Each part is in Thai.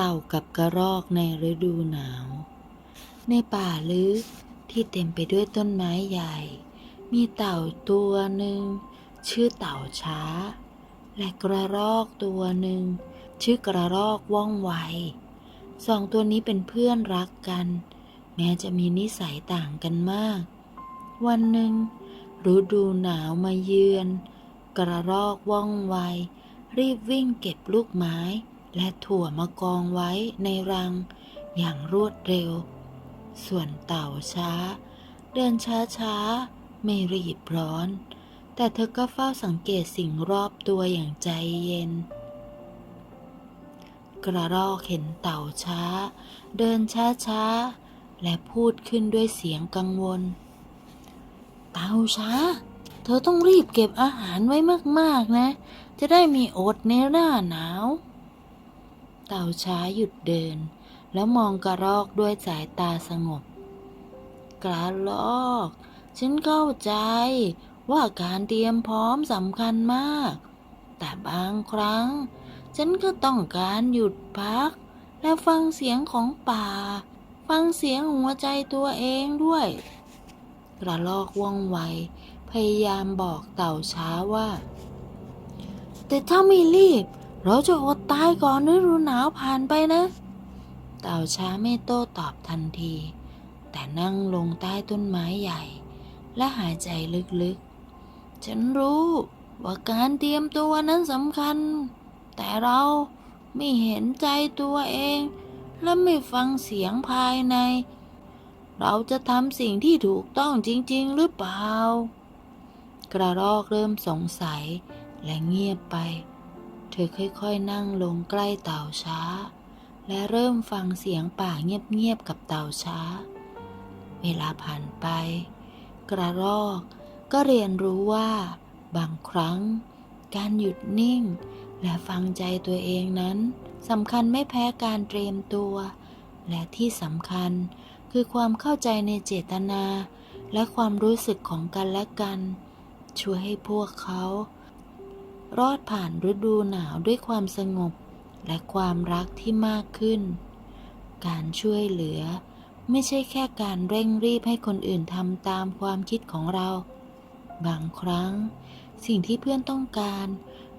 ต่ากับกระรอกในฤดูหนาว ในป่าลึกที่เต็มไปด้วยต้นไม้ใหญ่ มีเต่าตัวหนึ่ง ชื่อเต่าช้า และกระรอกตัวหนึ่ง ชื่อกระรอกว่องไวสองตัวนี้เป็นเพื่อนรักกัน แม้จะมีนิสัยต่างกันมาก วันหนึ่งฤดูหนาวมาเยือน กระรอกว่องไวรีบวิ่งเก็บลูกไม้ และถั่วมากองไว้ในรังอย่างรวดเร็ว ส่วนเต่าช้า เดินช้าๆ ไม่รีบร้อน แต่เธอก็เฝ้าสังเกตสิ่งรอบตัวอย่างใจเย็น กระรอกเห็นเต่าช้า เดินช้าๆ และพูดขึ้นด้วยเสียงกังวล เต่าช้า เธอต้องรีบเก็บอาหารไว้มากๆนะ จะได้มีอดในหน้าหนาว เต่าช้าหยุดเดิน แล้วมองกระรอกด้วยสายตาสงบ กระรอก ฉันเข้าใจว่าการเตรียมพร้อมสำคัญมาก แต่บางครั้ง ฉันก็ต้องการหยุดพัก และฟังเสียงของป่า ฟังเสียงหัวใจตัวเองด้วย กระลอกว่องไว พยายามบอกเต่าช้าว่า แต่ถ้าไม่รีบ เราจะอดตายก่อนฤดูหนาวผ่านไปนะเต่าช้าไม่โต้ตอบทันที แต่นั่งลงใต้ต้นไม้ใหญ่ และหายใจลึกๆ ฉันรู้ว่าการเตรียมตัวนั้นสำคัญ แต่เราไม่เห็นใจตัวเอง และไม่ฟังเสียงภายใน เราจะทำสิ่งที่ถูกต้องจริง ๆ หรือเปล่า กระรอกเริ่มสงสัยและเงียบไป เธอค่อยๆนั่งลงใกล้เต่าช้า และเริ่มฟังเสียงป่าเงียบๆกับเต่าช้า เวลาผ่านไป กระรอกก็เรียนรู้ว่า บางครั้ง การหยุดนิ่ง และฟังใจตัวเองนั้นสำคัญไม่แพ้การเตรียมตัว และที่สำคัญคือความเข้าใจในเจตนา และความรู้สึกของกันและกัน ช่วยให้พวกเขา รอดผ่านฤดูหนาวด้วยความสงบและความรักที่มากขึ้น การช่วยเหลือไม่ใช่แค่การเร่งรีบให้คนอื่นทำตามความคิดของเรา บางครั้ง สิ่งที่เพื่อนต้องการ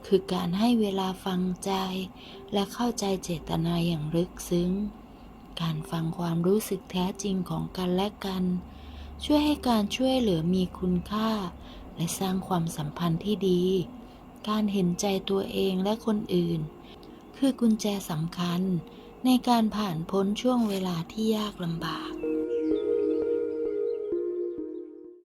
คือการให้เวลาฟังใจ และเข้าใจเจตนาอย่างลึกซึ้ง การฟังความรู้สึกแท้จริงของกันและกัน ช่วยให้การช่วยเหลือมีคุณค่า และสร้างความสัมพันธ์ที่ดี การเห็นใจตัวเองและคนอื่น คือกุญแจสำคัญในการผ่านพ้นช่วงเวลาที่ยากลำบาก